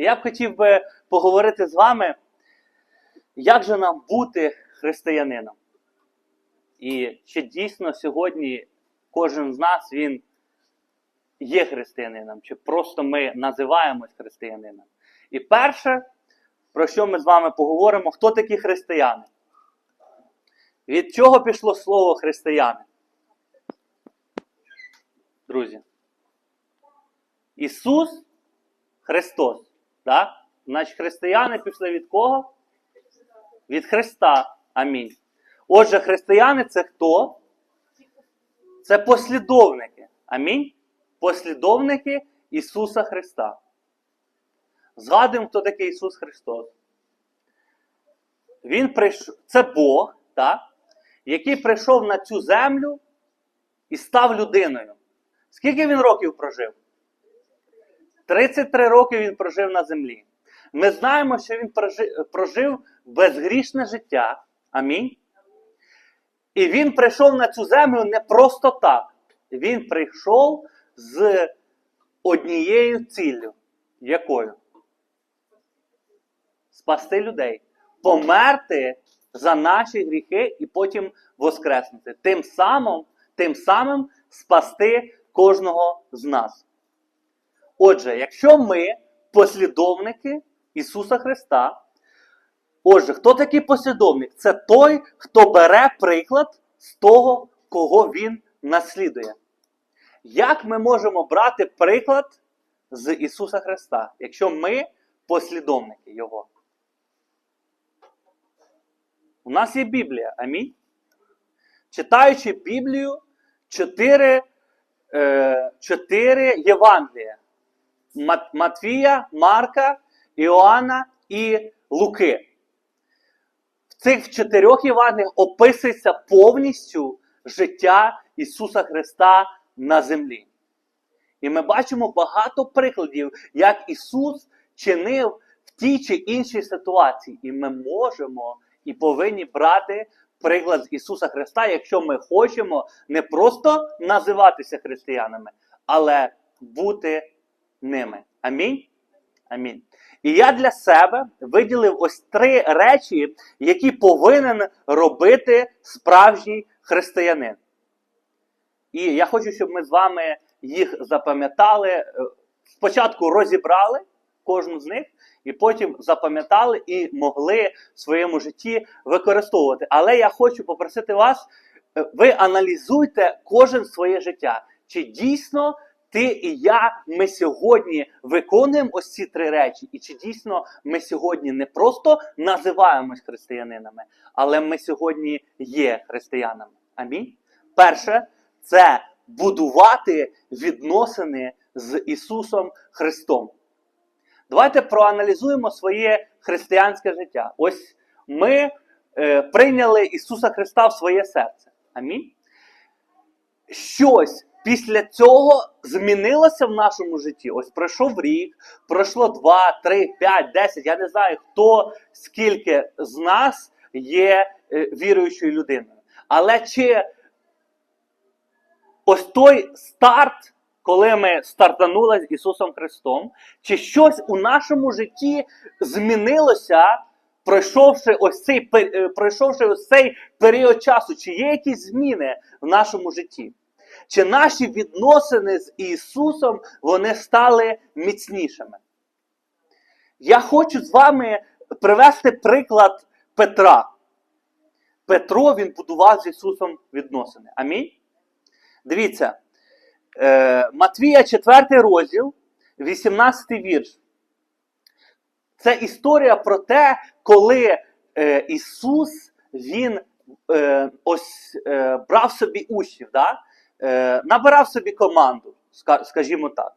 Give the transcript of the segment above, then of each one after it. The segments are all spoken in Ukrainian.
Я б хотів би поговорити з вами, як же нам бути християнином. І чи дійсно сьогодні кожен з нас він є християнином, чи просто ми називаємось християнином. І перше, про що ми з вами поговоримо, хто такі християни? Від чого пішло слово християни? Друзі. Ісус Христос. Так? Значить, християни пішли від кого? Від Христа. Амінь. Отже, християни це хто? Це послідовники. Амінь. Послідовники Ісуса Христа. Згадуємо, хто такий Ісус Христос. Він прийшов, це Бог, так? який прийшов на цю землю і став людиною. Скільки він років прожив? 33 роки він прожив на землі. Ми знаємо, що він прожив, безгрішне життя. Амінь. І він прийшов на цю землю не просто так. Він прийшов з однією ціллю. Якою? Спасти людей. Померти за наші гріхи і потім воскреснути. Тим самим, тим самим спасти кожного з нас. Отже, якщо ми послідовники Ісуса Христа, отже, хто такий послідовник? Це той, хто бере приклад з того, кого Він наслідує. Як ми можемо брати приклад з Ісуса Христа, якщо ми послідовники Його? У нас є Біблія. Амінь. Читаючи Біблію, чотири, е, чотири Євангелія. Мат- Матвія, Марка, Іоанна і Луки. В цих чотирьох Євангеліях описується повністю життя Ісуса Христа на землі. І ми бачимо багато прикладів, як Ісус чинив в тій чи іншій ситуації. І ми можемо і повинні брати приклад з Ісуса Христа, якщо ми хочемо не просто називатися християнами, але бути ними. Амінь. Амінь. І я для себе виділив ось три речі, які повинен робити справжній християнин. І я хочу, щоб ми з вами їх запам'ятали. е, Спочатку розібрали кожну з них, і потім запам'ятали і могли в своєму житті використовувати. Але я хочу попросити вас, е, ви аналізуйте кожен своє життя. Чи дійсно ти і я ми сьогодні виконуємо ось ці три речі, і чи дійсно ми сьогодні не просто називаємось християнинами, але ми сьогодні є християнами. Амінь. Перше, це будувати відносини з Ісусом Христом. Давайте проаналізуємо своє християнське життя. Ось ми е, прийняли Ісуса Христа в своє серце. Амінь. Щось після цього змінилося в нашому житті. Ось пройшов рік, пройшло 2, 3, 5, 10. Я не знаю, хто скільки з нас є е, віруючою людиною. Але чи ось той старт, коли ми стартанули з Ісусом Христом, чи щось у нашому житті змінилося, пройшовши ось цей, е, пройшовши ось цей період часу, чи є якісь зміни в нашому житті? Чи наші відносини з Ісусом вони стали міцнішими? Я хочу з вами привести приклад Петра. Петро він будував з Ісусом відносини. Амінь. Дивіться, е, Матвія 4 розділ, 18 вірш. Це історія про те, коли е, Ісус Він е, ось брав собі учнів, да? Е, набирав собі команду, скажімо так.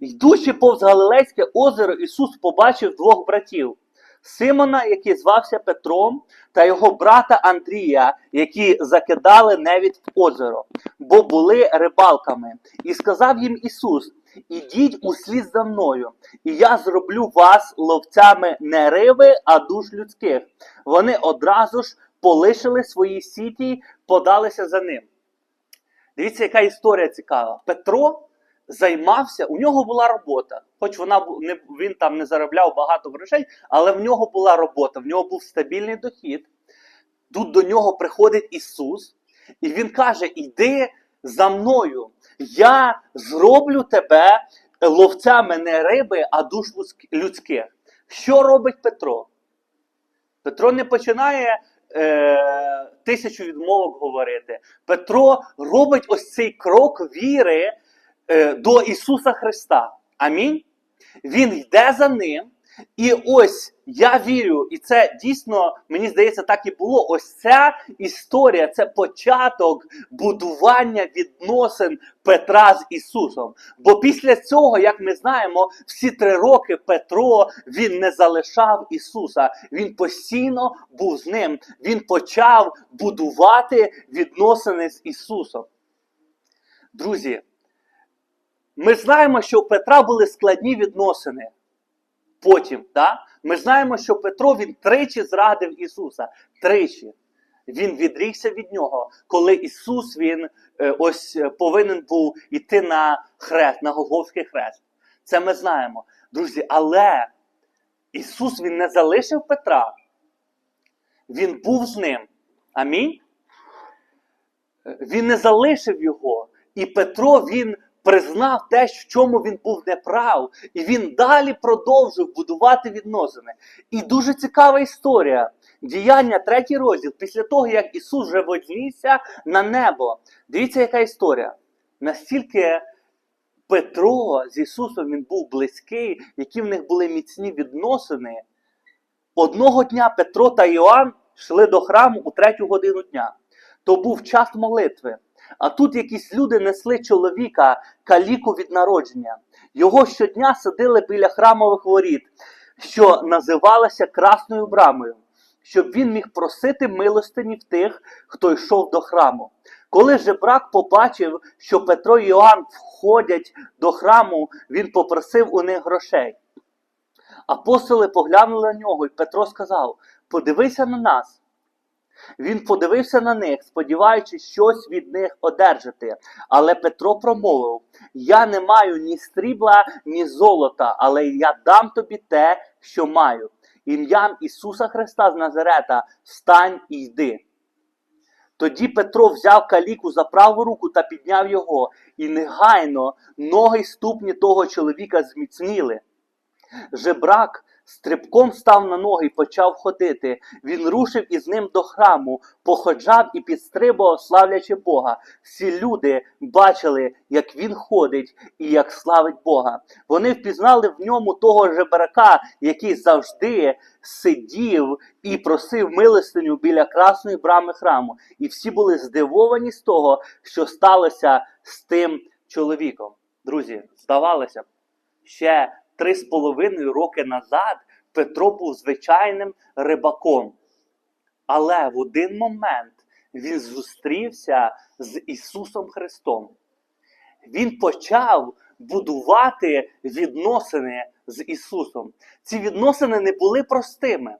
Йдучи повз Галилейське озеро, Ісус побачив двох братів. Симона, який звався Петром, та його брата Андрія, які закидали невід в озеро, бо були рибалками. І сказав їм Ісус: Ідіть услід за мною, і я зроблю вас ловцями не риби, а душ людських. Вони одразу ж полишили свої сіті подалися за ним. Дивіться, яка історія цікава. Петро займався, у нього була робота. Хоч вона не, він там не заробляв багато грошей, але в нього була робота, в нього був стабільний дохід. Тут до нього приходить Ісус, і Він каже: Іди за мною, я зроблю тебе ловцями не риби, а душ людських. Що робить Петро? Петро не починає е, тисячу відмовок говорити. Петро робить ось цей крок віри е, до Ісуса Христа. Амінь. Він йде за ним. І ось я вірю, і це дійсно, мені здається, так і було. Ось ця історія це початок будування відносин Петра з Ісусом. Бо після цього, як ми знаємо, всі три роки Петро він не залишав Ісуса. Він постійно був з ним. Він почав будувати відносини з Ісусом. Друзі, ми знаємо, що у Петра були складні відносини. Потім, да? ми знаємо, що Петро він тричі зрадив Ісуса. Тричі. Він відрікся від нього, коли Ісус він е, ось е, повинен був іти на хрест, на Голговський хрест. Це ми знаємо. Друзі, але Ісус він не залишив Петра. Він був з ним. Амінь. Е, Він не залишив його. І Петро він признав те, в чому він був неправ, і він далі продовжив будувати відносини. І дуже цікава історія. Діяння, третій розділ, після того, як Ісус вже вознісся на небо. Дивіться, яка історія. Настільки Петро з Ісусом він був близький, які в них були міцні відносини. Одного дня Петро та Іоанн йшли до храму у третю годину дня. То був час молитви. А тут якісь люди несли чоловіка каліку від народження. Його щодня садили біля храмових воріт, що називалася Красною брамою, щоб він міг просити милостині в тих, хто йшов до храму. Коли жебрак побачив, що Петро і Іоанн входять до храму, він попросив у них грошей. Апостоли поглянули на нього, і Петро сказав: Подивися на нас. Він подивився на них, сподіваючись щось від них одержати. Але Петро промовив: Я не маю ні срібла, ні золота, але я дам тобі те, що маю. Ім'ям Ісуса Христа з Назарета, встань і йди. Тоді Петро взяв каліку за праву руку та підняв його, і негайно ноги й ступні того чоловіка зміцніли. Жебрак стрибком став на ноги і почав ходити. Він рушив із ним до храму, походжав і підстрибував, славлячи Бога. Всі люди бачили, як він ходить і як славить Бога. Вони впізнали в ньому того жебрака, який завжди сидів і просив милостиню біля красної брами храму. І всі були здивовані з того, що сталося з тим чоловіком. Друзі, здавалося б, ще три з половиною роки назад Петро був звичайним рибаком. Але в один момент він зустрівся з Ісусом Христом. Він почав будувати відносини з Ісусом. Ці відносини не були простими.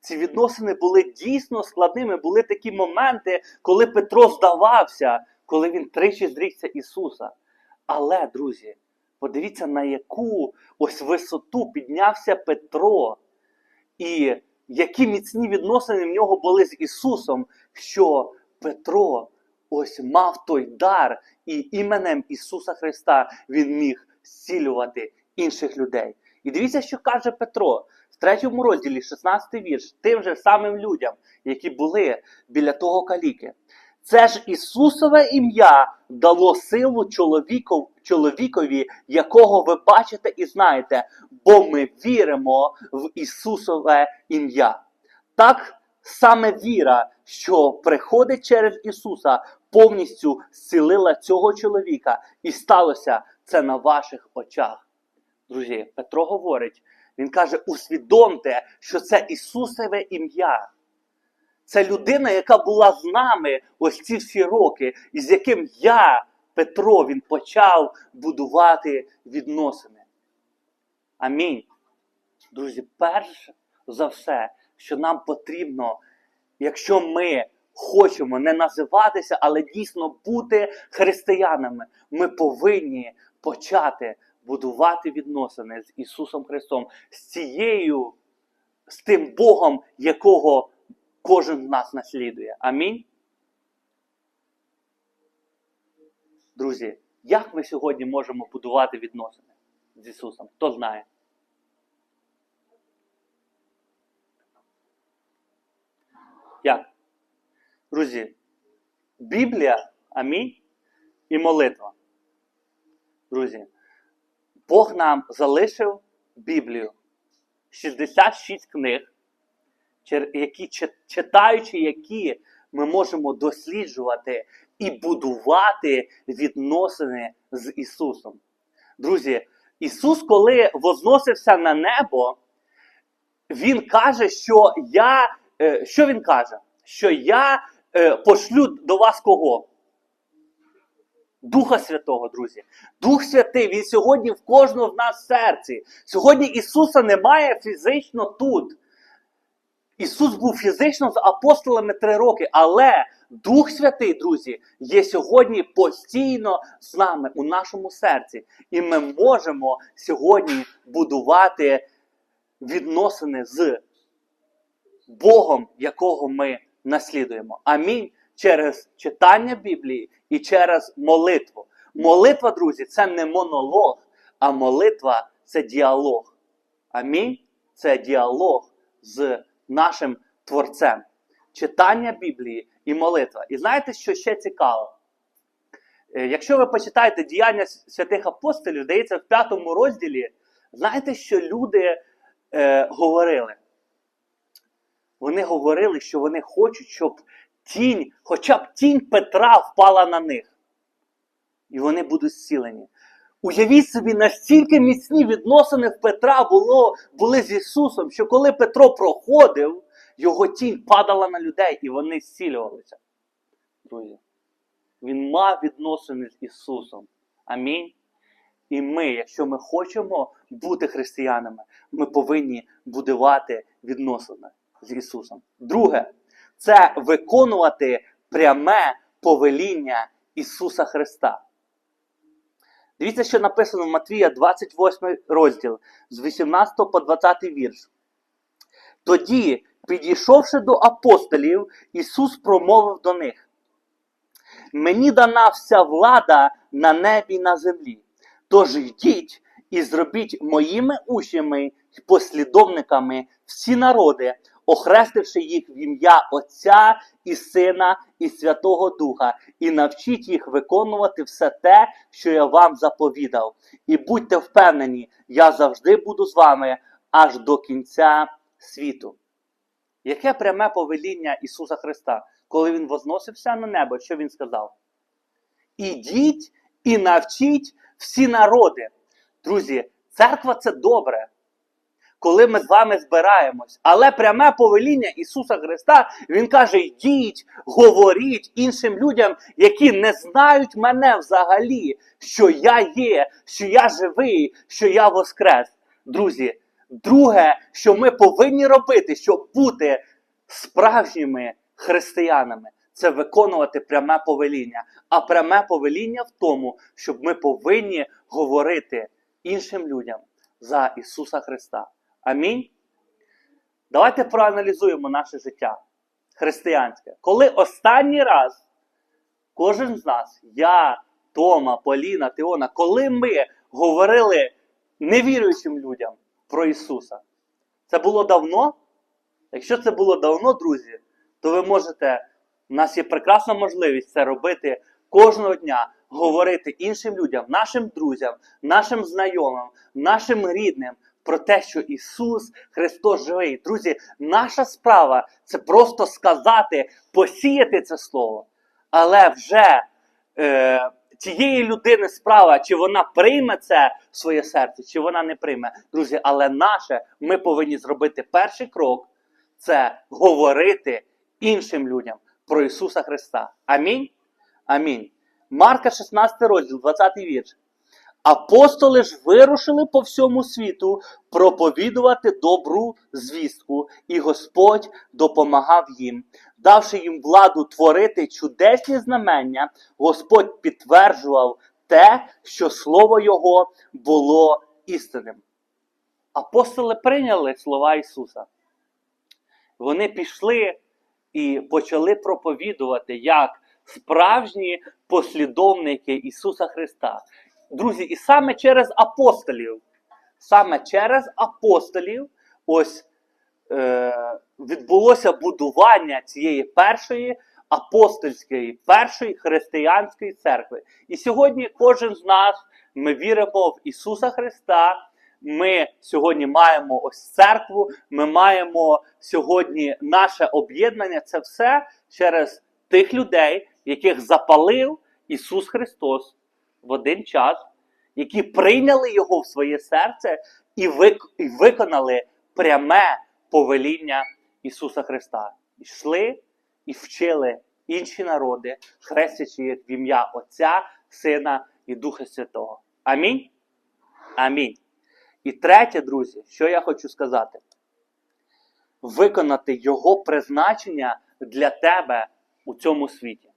Ці відносини були дійсно складними. Були такі моменти, коли Петро здавався, коли він тричі зрікся Ісуса. Але, друзі, подивіться, на яку ось висоту піднявся Петро, і які міцні відносини в нього були з Ісусом, що Петро ось мав той дар, і іменем Ісуса Христа він міг зцілювати інших людей. І дивіться, що каже Петро в третьому розділі, 16 вірш, тим же самим людям, які були біля того каліки. Це ж Ісусове ім'я дало силу чоловіков, чоловікові, якого ви бачите і знаєте, бо ми віримо в Ісусове ім'я. Так саме віра, що приходить через Ісуса, повністю зцілила цього чоловіка, і сталося це на ваших очах. Друзі, Петро говорить, він каже: усвідомте, що це Ісусове ім'я. Це людина, яка була з нами ось ці всі роки, і з яким я, Петро, він почав будувати відносини. Амінь. Друзі, перш за все, що нам потрібно, якщо ми хочемо не називатися, але дійсно бути християнами, ми повинні почати будувати відносини з Ісусом Христом, з цією, з тим Богом, якого кожен з нас наслідує. Амінь. Друзі, як ми сьогодні можемо будувати відносини з Ісусом? Хто знає? Як? Друзі, Біблія, амінь, і молитва. Друзі, Бог нам залишив Біблію. 66 книг, які, читаючи які ми можемо досліджувати і будувати відносини з Ісусом. Друзі, Ісус, коли возносився на небо, Він каже, що я. е, Що Він каже? Що я е, пошлю до вас кого? Духа Святого, друзі. Дух Святий, Він сьогодні в кожного з нас в серці. Сьогодні Ісуса немає фізично тут. Ісус був фізично з апостолами три роки, але Дух Святий, друзі, є сьогодні постійно з нами у нашому серці. І ми можемо сьогодні будувати відносини з Богом, якого ми наслідуємо. Амінь. Через читання Біблії і через молитву. Молитва, друзі, це не монолог, а молитва це діалог. Амінь. Це діалог з нашим Творцем. Читання Біблії і молитва. І знаєте, що ще цікаво? Е, Якщо ви почитаєте діяння святих апостолів, здається, в п'ятому розділі, знаєте, що люди е, говорили? Вони говорили, що вони хочуть, щоб тінь, хоча б тінь Петра впала на них. І вони будуть зцілені. Уявіть собі, настільки міцні відносини в Петра було, були з Ісусом, що коли Петро проходив, його тінь падала на людей і вони зцілювалися. Друзі, він мав відносини з Ісусом. Амінь. І ми, якщо ми хочемо бути християнами, ми повинні будувати відносини з Ісусом. Друге, це виконувати пряме повеління Ісуса Христа. Дивіться, що написано в Матвія 28 розділ з 18 по 20 вірш. Тоді, підійшовши до апостолів, Ісус промовив до них: Мені дана вся влада на небі і на землі. Тож йдіть і зробіть моїми учнями й послідовниками всі народи, охрестивши їх в ім'я Отця і Сина і Святого Духа, і навчіть їх виконувати все те, що я вам заповідав. І будьте впевнені, я завжди буду з вами аж до кінця світу. Яке пряме повеління Ісуса Христа, коли Він возносився на небо, що Він сказав? Ідіть і навчіть всі народи. Друзі, церква це добре, коли ми з вами збираємось. Але пряме повеління Ісуса Христа, Він каже: йдіть, говоріть іншим людям, які не знають мене взагалі, що я є, що я живий, що я воскрес. Друзі, друге, що ми повинні робити, щоб бути справжніми християнами, це виконувати пряме повеління. А пряме повеління в тому, щоб ми повинні говорити іншим людям за Ісуса Христа. Амінь. Давайте проаналізуємо наше життя християнське. Коли останній раз кожен з нас, я, Тома, Поліна, Теона, коли ми говорили невіруючим людям про Ісуса, це було давно? Якщо це було давно, друзі, то ви можете, у нас є прекрасна можливість це робити кожного дня, говорити іншим людям, нашим друзям, нашим знайомим, нашим рідним про те, що Ісус Христос живий. Друзі, наша справа це просто сказати, посіяти це слово. Але вже е, тієї людини справа, чи вона прийме це в своє серце, чи вона не прийме. Друзі, але наше, ми повинні зробити перший крок це говорити іншим людям про Ісуса Христа. Амінь. Амінь. Марка 16 розділ, 20 вірш. Апостоли ж вирушили по всьому світу проповідувати добру звістку, і Господь допомагав їм, давши їм владу творити чудесні знамення, Господь підтверджував те, що Слово Його було істинним. Апостоли прийняли слова Ісуса. Вони пішли і почали проповідувати як справжні послідовники Ісуса Христа. Друзі, і саме через апостолів, саме через апостолів, ось е, відбулося будування цієї першої апостольської, першої християнської церкви. І сьогодні кожен з нас ми віримо в Ісуса Христа. Ми сьогодні маємо ось церкву, ми маємо сьогодні наше об'єднання. Це все через тих людей, яких запалив Ісус Христос в один час, які прийняли Його в своє серце і, вик- і виконали пряме повеління Ісуса Христа. Йшли і вчили інші народи, хрестячи їх в ім'я Отця, Сина і Духа Святого. Амінь. Амінь. І третє, друзі, що я хочу сказати: виконати Його призначення для тебе у цьому світі.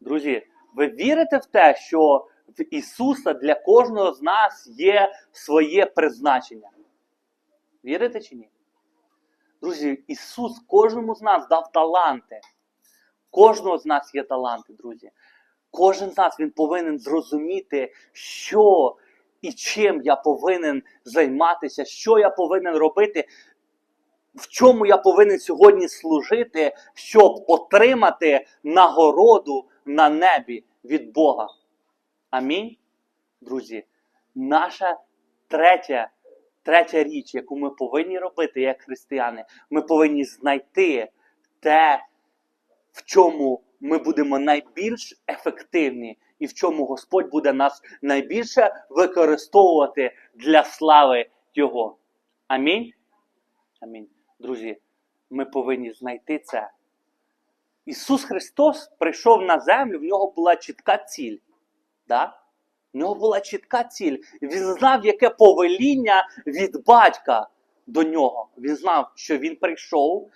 Друзі, ви вірите в те, що в Ісуса для кожного з нас є своє призначення? Вірите чи ні? Друзі, Ісус кожному з нас дав таланти. Кожного з нас є таланти, друзі. Кожен з нас він повинен зрозуміти, що і чим я повинен займатися, що я повинен робити, в чому я повинен сьогодні служити, щоб отримати нагороду на небі від Бога. Амінь. Друзі, наша третя, третя річ, яку ми повинні робити як християни, ми повинні знайти те, в чому ми будемо найбільш ефективні і в чому Господь буде нас найбільше використовувати для слави Його. Амінь. Амінь. Друзі, ми повинні знайти це. Ісус Христос прийшов на землю, в нього була чітка ціль. Да? В нього була чітка ціль. Він знав, яке повеління від батька до нього. Він знав, що він прийшов,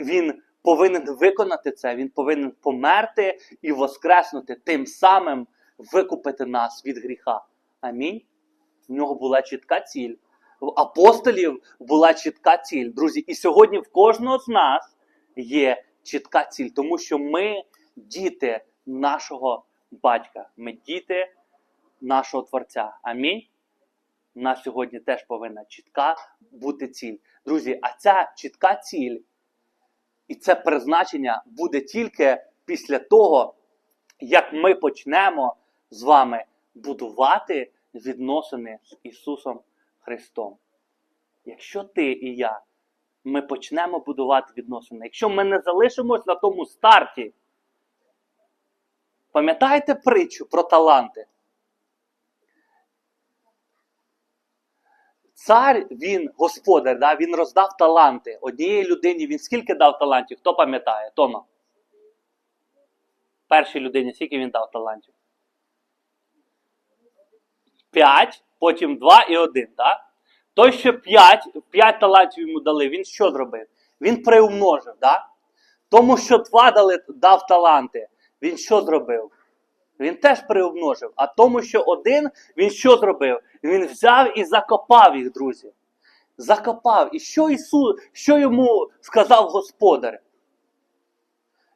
він повинен виконати це, він повинен померти і воскреснути, тим самим викупити нас від гріха. Амінь. В нього була чітка ціль. В апостолів була чітка ціль. Друзі, і сьогодні в кожного з нас є чітка ціль, тому що ми діти нашого батька. Ми діти нашого Творця. Амінь. У нас сьогодні теж повинна чітка бути ціль. Друзі, а ця чітка ціль і це призначення буде тільки після того, як ми почнемо з вами будувати відносини з Ісусом Христом. Якщо ти і я, ми почнемо будувати відносини, якщо ми не залишимось на тому старті, пам'ятаєте притчу про таланти? Цар, він господар, да, він роздав таланти. Однієї людині він скільки дав талантів? Хто пам'ятає? Тома? Першій людині скільки він дав талантів? П'ять, потім два і один. Так? Той, що п'ять, п'ять талантів йому дали, він що зробив? Він приумножив. Да? Тому, що два дали, дав таланти, він що зробив? Він теж приумножив. А тому, що один, він що зробив? Він взяв і закопав їх, друзі. Закопав. І що Ісус, що йому сказав Господар?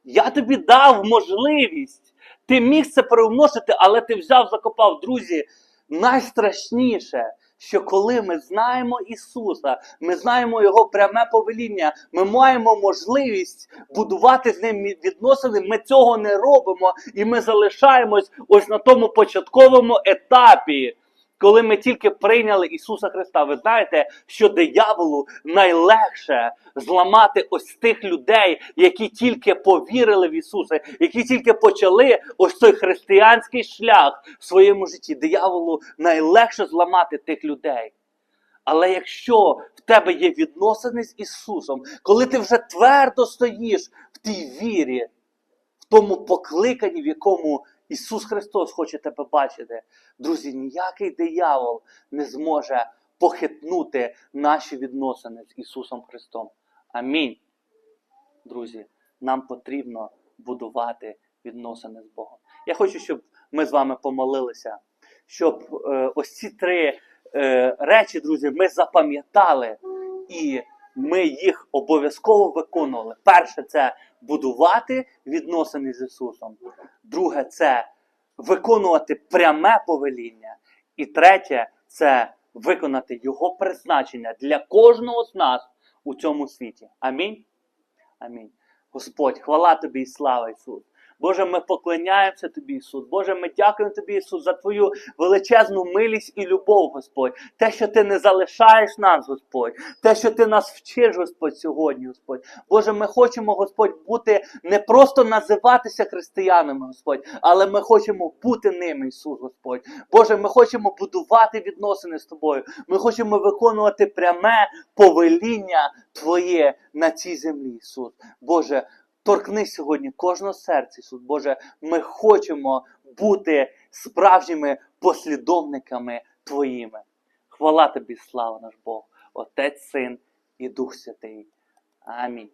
Я тобі дав можливість. Ти міг це приумножити, але ти взяв, закопав. Друзі, найстрашніше, що коли ми знаємо Ісуса, ми знаємо Його пряме повеління, ми маємо можливість будувати з ним відносини, ми цього не робимо, і ми залишаємось ось на тому початковому етапі. Коли ми тільки прийняли Ісуса Христа, ви знаєте, що дияволу найлегше зламати ось тих людей, які тільки повірили в Ісуса, які тільки почали ось той християнський шлях в своєму житті. Дияволу найлегше зламати тих людей. Але якщо в тебе є відносини з Ісусом, коли ти вже твердо стоїш в тій вірі, в тому покликанні, в якому Ісус Христос хоче тебе бачити, друзі, ніякий диявол не зможе похитнути наші відносини з Ісусом Христом. Амінь. Друзі, нам потрібно будувати відносини з Богом. Я хочу, щоб ми з вами помолилися, щоб е, ось ці три е, речі, друзі, ми запам'ятали і ми їх обов'язково виконували. Перше це будувати відносини з Ісусом. Друге це виконувати пряме повеління. І третє це виконати Його призначення для кожного з нас у цьому світі. Амінь. Амінь. Господь, хвала тобі і слава Ісус. Боже, ми поклоняємося Тобі, Ісус. Боже, ми дякуємо Тобі, Ісус, за Твою величезну милість і любов, Господь. Те, що Ти не залишаєш нас, Господь. Те, що Ти нас вчиш, Господь, сьогодні, Господь. Боже, ми хочемо, Господь, бути не просто називатися християнами, Господь, але ми хочемо бути ними, Ісус, Господь. Боже, ми хочемо будувати відносини з Тобою. Ми хочемо виконувати пряме повеління Твоє на цій землі, Ісус. Боже, торкни сьогодні кожного серця, Ісус. Боже, ми хочемо бути справжніми послідовниками Твоїми. Хвала тобі, слава наш Бог, Отець, Син і Дух Святий. Амінь.